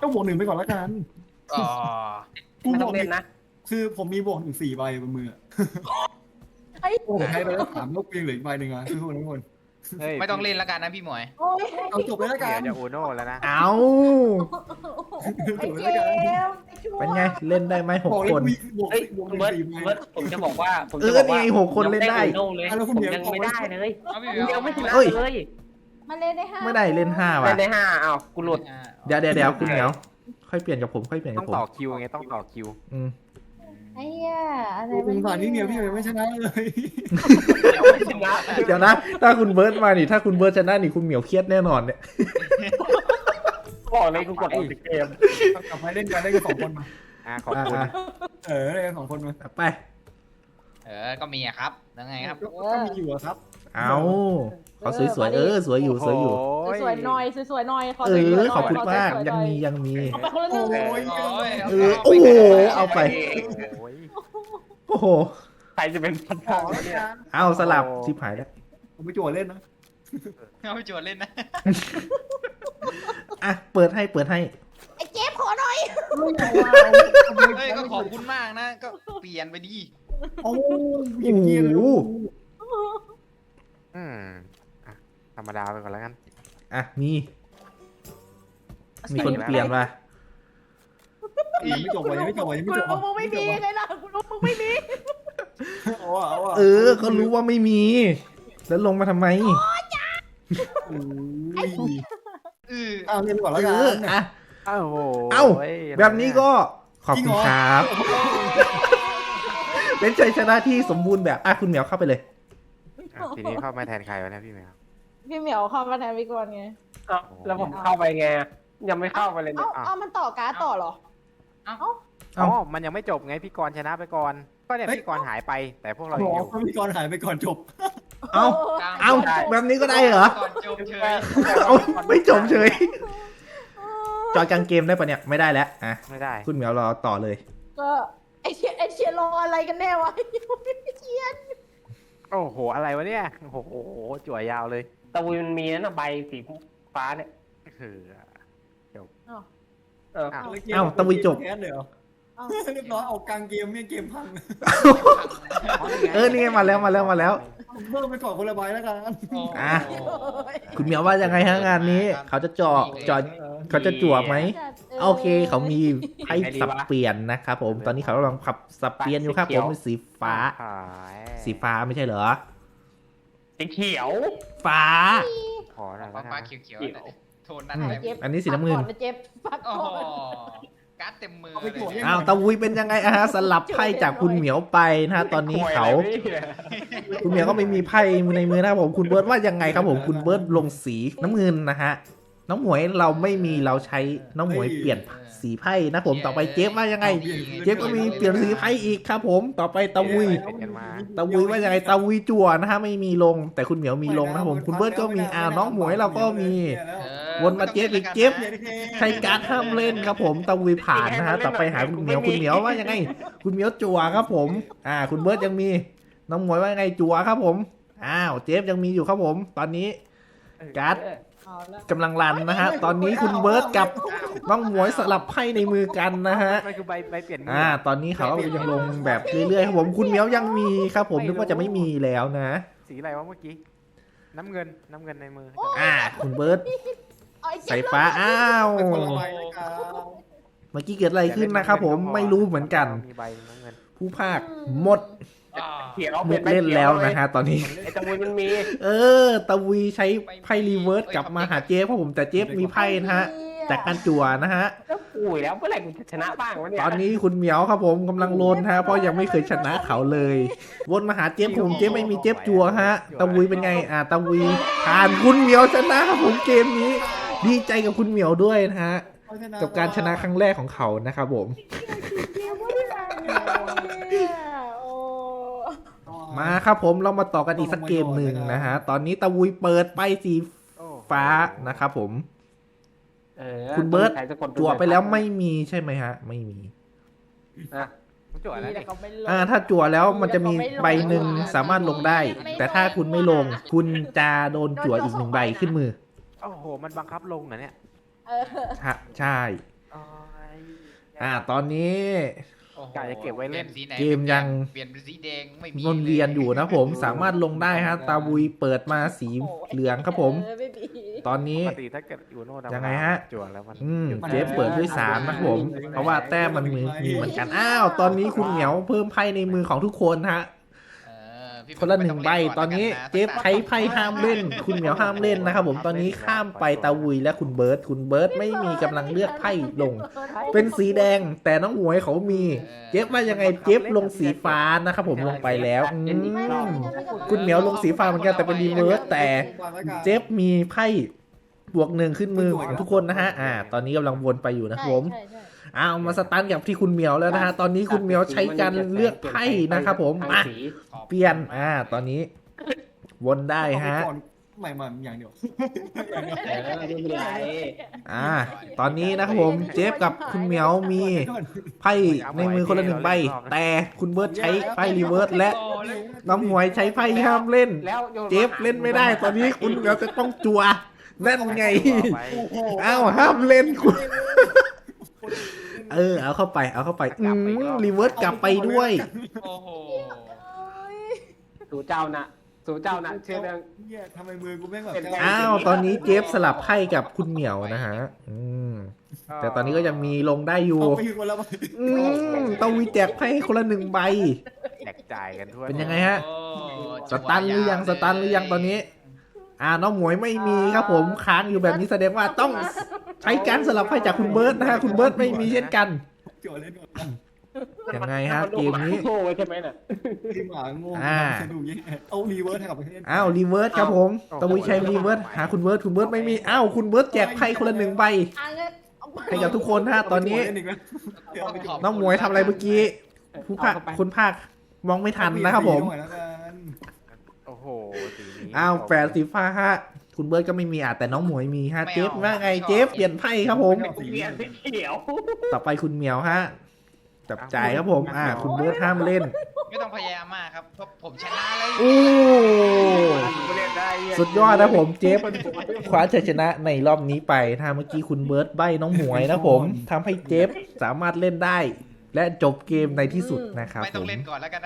ก็บวกหนึ่งไปก่อนละกันอ๋อกูไม่บต้วอกงหเล่นึ่นงนะคือผมมีบวกหนึ่งสี่ใบบนมืออะไอ้ โอ้โหใช้ไปแล้วสามลูกเพียงเหลืออีกใบหนึ่งอะคือทุกคนทุกคนเฮ้ยไม่ต้องเล่นแล้วกันนะพี่หมวย โอ้ยเอาจบไปแล้วกัเดี๋ยนวจะอูโน่แล้วนะ เอาไอ้เกมไอ้ชั่วเป็นไง เล่นได้ไหมหกบอกเลยคน มีบวกเฮ้ยบวกหคุณนึ่งเบิร์ตสี่ใบ เบิร์ตผมจะบอกว่าผมเอจะอบอกนี่ว่าไงหกคนเล่นได้ ผมยังอะแล้วคุณผมเหมียวยังไม่ได้เลย เอาพี่ผมยังไม่ชนะเอ้ย เลย มันเล่นได้ห้าไม่ได้เล่นห้าได้ว่ะได้ห้าอ้าวกูหลุดเดี๋ยวเดี๋ยวเดี๋ยวคุณเหมียว ค่อยเปลี่ยนกับผมค่อยเปลี่ยนต้กัอบงผมต่อคิวไงต้องต่อคิว อืมไอ้เหี้ยอะไรโอ้โหสงสารนี่เหนียวพี่ยังไม่ชนะเลยยังไม่ชนะเดี๋ยวนะ ถ้าคุณเบิร์ตมานี่ ถ้าคุณเบิร์ตชนะนี่คุณเหมียวเครียดแน่นอนเนี่ย บอกเลยกูกดออกจากเกมต้องกลับมาเล่นกันได้กันสองคนมาอะขอบคุณอะเออได้กันสองคนมาอะไปเออ ก็มีอะครับยังไงครับ ก็ก็มีอยู่อะครับ เอาเขาสวยๆเออสวยอยู่สวยอยู่โอ้สวยๆหน่อยสวยๆหน่อยขอเอสวยๆหน่อยขอบคุณมากสวยๆหน่ยังมียังมี เอาไปคนละหนึ่ง โอ้ย เออโอ้โหเอาไป โอ้ยโอ้โหใครจะเป็นพันขอธะละเนี่ยกันเอาสลับชิบหายแล้วผมไปจั่วเล่นนะ เอาไปจวดเล่นนะ อะเปิดให้เปิดให้ ไอ้เจ๊ขอหน่อย เฮ้ยก็ขอบคุณมากนะ ก็เปลี่ยนไปดี โอ้ยอย่างเงี้ยเลยโอ้โหอืมอะธรรมดาไปก่อนแล้วกัน อะมี มีคนเปลี่ยนมายังไม่จบว่ะยังไม่จบว่ะยังกูไม่จบรู้ว่ะมึงไม่มีเลยล่ะกูรู้มึงไม่มีเอาอะเอาอะเออเขารู้ว่าไม่มี แล้วลงมาทำไมโอ้ยเออเอาเล่นก่อนเอละกัอนอะเอ้าโหเอ้าแบบนี้ก็ขอบคุณครับ เป็นชัยชนะที่สมบูรณ์แบบอะคุณเหมียวเข้าไปเลย อะทีนี้เข้ามาแทนใครวะเนี่ยพี่แมว พี่เหมียวเข้ามาแทนพี่กรณ์ไงอ้าวแล้วผมเข้าไปไงยังไม่เข้าไปเลยเนี่เอ้ายเอามันต่อการ์ดต่อเหรอเอ้า อ๋อมันยังไม่จบไงพี่กรณ์ชนะไปก่อน ก็เนี่ยพี่กรณ์หายไป แต่พวกเราบยัองกอยู่ว่าพี่กรณ์หายไปก่อนจบ เอ้า เอ้า แบบนี้ก็ได้เหรอ ก่อนจบเฉยเอ้า ไม่จบเฉย จอยกลางเกมได้ปะเนี่ย ไม่ได้แล้ว อะ ไม่ได้ คุณเหมียวรอต่อเลย ก็ไอเชียไอเชียรออะไรกันแน่วะเชียนโอ้โห อะไรวะเนี่ย โอ้โห จั่วยาวเลยตะวีมันมีนะใบสีฟ้าเนี่ยคือเออ อ้าวเอ้าตะวีจบ แค่เดี๋ยว เรียบร้อยเอากลางเกมเนี่ยเกมพังเออนี่ไงมาแล้วมาแล้วมาแล้ว เพิ่มไปก่อนคนละใบแล้วกันๆอะ คุณเหมียวว่ายังไงฮะงานนี้ เขาจะเจาะเจาะเขาจะจั่วไหมโอเค เขามีไพ่สับเปลี่ยนนะครับผมตอนนี้เขากำลังขับสับเปลี่ยนอยู่ครับผมเป็นสีฟ้าหายสีฟ้าไม่ใช่เหรอสีเขียว ฟ้า ขอหน่อยฟ้าแล้วฟ้ากันเขียวๆแต่โทนนั้นอืมอะไรเจ็บอันนี้สีน้ำเงินปักก่อเจ็บปักโอ้ก่โหอนการ์ดเต็มมื อเอาไปเลยตรวจเนี่ยอ้าวตะวุยเป็นยังไงอะฮะสลับไพ่จากคุณเหมียวไปนะฮะตอนนี้เขาคุณเหมียวก็ไม่มีไพ่ในมือนะครับผมคุณเบิร์ตว่ายังไงครับผมคุณเบิร์ตลงสีน้ำเงินนะฮะน้องหมวยเราไม่มีเราใช้น้องหมวยเปลี่ยนสีไพ่นะผมต่อไปเจฟว่ายังไง เจฟก็มีเปลี่ยนสีไพ่อีกครับ ผมต่อไปตะวุยเปลี่ยนกันมาตะวุยว่ายังไงตะวุยจั่วนะฮะไม่มีลง แต่คุณเหมียวมีลงนะครับผมคุณเบิร์ตก็มีอ่าน้องหมวยเราก็มี วนมาเจ๊อีกเจ๊บใช้การดห้ามเล่นครับผมตะวุยผ่านนะฮะต่อไปหาคุณเหมียวคุณเหมียวว่ายังไง คุณเหมียวจั่วครับผม อ่า คุณเบิร์ตยังมีน้องหมวยว่ายังไงจั่วครับผมอ้าวเจฟยังมีอยู่ครับผม ตอนนี้การ์ดเอาละกำลังรันนะฮะ ตอนนี้คุณเบิร์ตกับน้องหมวยสลับไพ่ในมือกันนะฮะมันคือใบใบเปลี่ยนมือ่า ตอนนี้เขาก็ยังลงแบบเรื่อยๆครับผมคุณเหมียวยังมีครับ ผมนึกว่าจะไม่มีแล้วนะ สีอะไรวะเมื่อกี้น้ำเงินน้ำเงินในมือ อ่า คุณเบิร์ต เอาไอ้เจ็สายบฟ้าอ้าว เป็นคนละใบแล้วกันเมื่อกี้เกิดอะไรขึ้นนะครับผมไม่รู้เหมือนกัน มีใบน้ำเงินผู้ภาคหมดอ่าเขียวหมดเล่นแล้วนะฮะตอนนี้ ไอ้ตะวีมันมีเออตะวีใช้ไพ่รีเวิร์สกลับมาหาเจฟครับผมแต่เจฟมีไพ่นะฮะจากการจั่วนะฮะแล้วอุ้ยแล้วเมื่อไหร่กูจะชนะบ้างวะเนี่ยตอนนี้คุณเหมียวครับผมกำลังลนฮะเพราะยังไม่เคยชนะเขาเลย วนมาหาเจฟผมเจฟไม่มีเจฟจัวฮะตะวุยเป็นไง อ่าตะวุยผ่านคุณเหมียวชนะครับผมเกมนี้ ดีใจกับคุณเหมียวด้วยนะฮะ กับการชนะครั้งแรกของเขานะครับผมโอ้มาครับผมเรามาต่อกันอีกสักเกมหนึ่งนะฮะ ตอนนี้ตะวุยเปิดไปสีโอ้ฟ้านะครับผมเออคุณเบิร์ตใคจะกดจัวไปแล้วไม่มีใช่ไหมฮะ ไม่มีอะมันจั่วแล้วแต่นี่เขาไม่ลงอ่า ถ้าจั่วแล้วมันจะมีใบหนึ่งสามารถลงได้ แต่ถ้าคุณไม่ลง คุณจะโดนจั่วอีกหนึ่งใบขึ้นมือ โอ้โห มันบังคับลงเหรอเนี่ยเออใช่ใช่อ่า ตอนนี้ โอ้โหกะจะเก็บไว้เล่น ปยสีไหเกมยัง เปลี่ยนเป็นสีแดงไม่มีวนเวียนอยู่นะผมสามารถลงได้ฮะ ตาบุยเปิดมาสีเหลืองครับผม เออไม่มีตอนนี้ปกติถ้าเกิดอยู่โน่นยังไงฮะ จั่วแล้วมันอืมเจฟเปิดด้วยสามนะครับผม เพราะว่าแต้มมันมีมีเหมือนกัน อ้าว ตอนนี้คุณเหมียวเพิ่มไพ่ในมือของทุกคนฮะเออพี่ คนละหนึ่งใบไม่ตอนนี้แล้วกัะเจฟใช้ไพ่ห้ามเล่น คุณเหมียวห้ามเล่นนะครับผมตอนนี้ข้ามไปตาวุยและคุณเบิร์ตคุณเบิร์ตไม่มีกำลังเลือกไพ่ลง เป็นสีแดงแต่น้องหมวยเขามี เจฟว่ายังไงเจฟลงสีฟ้านะครับผมลงไปแล้วอืมคุณเหมียวลงสีฟ้าเหมือนกันแต่เป็นรีเวิร์สแต่เจฟมีไพ่บวกหนึ่งขึ้นมือของทุกคนนะฮะอ่า ตอนนี้กำลังวนไปอยู่นะครับผม ใช่ใช่อ้าวมาสตาร์ทกับที่คุณเหมียวแล้วนะฮะตอนนี้คุณเหมียวใช้การเลือกไพ่นะครับผมอะเปลี่ยนอ่า ตอนนี้วนได้ฮะใหม่มาอย่างเดียวเออไม่เป็นไรอ่า ตอนนี้นะครับผมเจฟกับคุณเหมียวมีไพ่ในมือคนละหนึ่งใบ แต่คุณเบิร์ตใช้ไพ่รีเวิร์สและน้องหมวยใช้ไพ่ห้ามเล่นแล้วโยนเจฟเล่นไม่ได้ ตอนนี้คุณเหมียวจะต้องจัวนั่นไงไว้อ้าวห้ามเล่นคุณ เออเอาเข้าไปเอาเข้าไปอืมรีเวิร์สกลับไปด้วย โอ้โหสู่เจ้านะสู่เจ้านะเชื่อเรื่อง เนี่ยทำไมมือกูแม่งแบบอ้าวตอนนี้เจฟสลับไพ่กับคุณเหมียวนะฮะอืมแต่ตอนนี้ก็ยังมีลงได้อยู่ เอาไปคนละใบอืมต้องวิแจกไพ่ให้คนละหนึ่งใบ แจกจ่ายกันทั่วเป็นยังไงฮะ โอ้สตันหรือยังสตันหรือยังตอนนี้ อ่าน้องหมวยไม่มีครับผมค้างอยู่แบบนี้แสดงว่าต้อง ใช้การสลับไพ่จากคุณเบิร์ตนะฮะคุณเบิร์ตไม่มีเช่นกันโจทย์เล่นหมดยังไงฮะเกมนี้ โง่ไว้ใช่ไหมน่ะที่หมางงอ่า สนุกยังไงเอารีเวิร์สให้กับประเทศอ้าวรีเวิร์สครับผมตะวุยชัยรีเวิร์สหาคุณเบิร์ตคุณเบิร์ตไม่มีอ้าวคุณเบิร์ตแจกไพ่คนละหนึ่งใบอะงั้นเอาไปให้กับทุกคนฮะตอนนี้เล่นอีกนะเดี๋ยวเอาไปจบน้องหมวยทำอะไรเมื่อกี้ผู้ภาคคุณภาคมองไม่ทันนะครับผม เอาไปหน่อยแล้วกันโอ้โหสีนี้อ้าวแปดสีฟ้าฮะ คุณเบิร์ตก็ไม่มีอะแต่น้องหมวยมีฮะเจฟว่าไงเจฟเปลี่ยนไพ่ครับผมเปลี่ยนสีเขียวต่อไปคุณเหมียวฮะจับจ่ายครับผม อ่า คุณเบิร์ตห้ามเล่น ไม่ต้องพยายามมากครับเพราะผมชนะเลยโอ้เล่นได้สุดยอดนะผมเจฟ คว้าชัยชนะในรอบนี้ไป ถ้าเมื่อกี้คุณเบิร์ตใบน้องหมวยนะผมทำให้เจฟสามารถเล่นได้ และจบเกมในที่สุดนะครับไม่ผต้องม เล่นก่อนแล้วกันนะ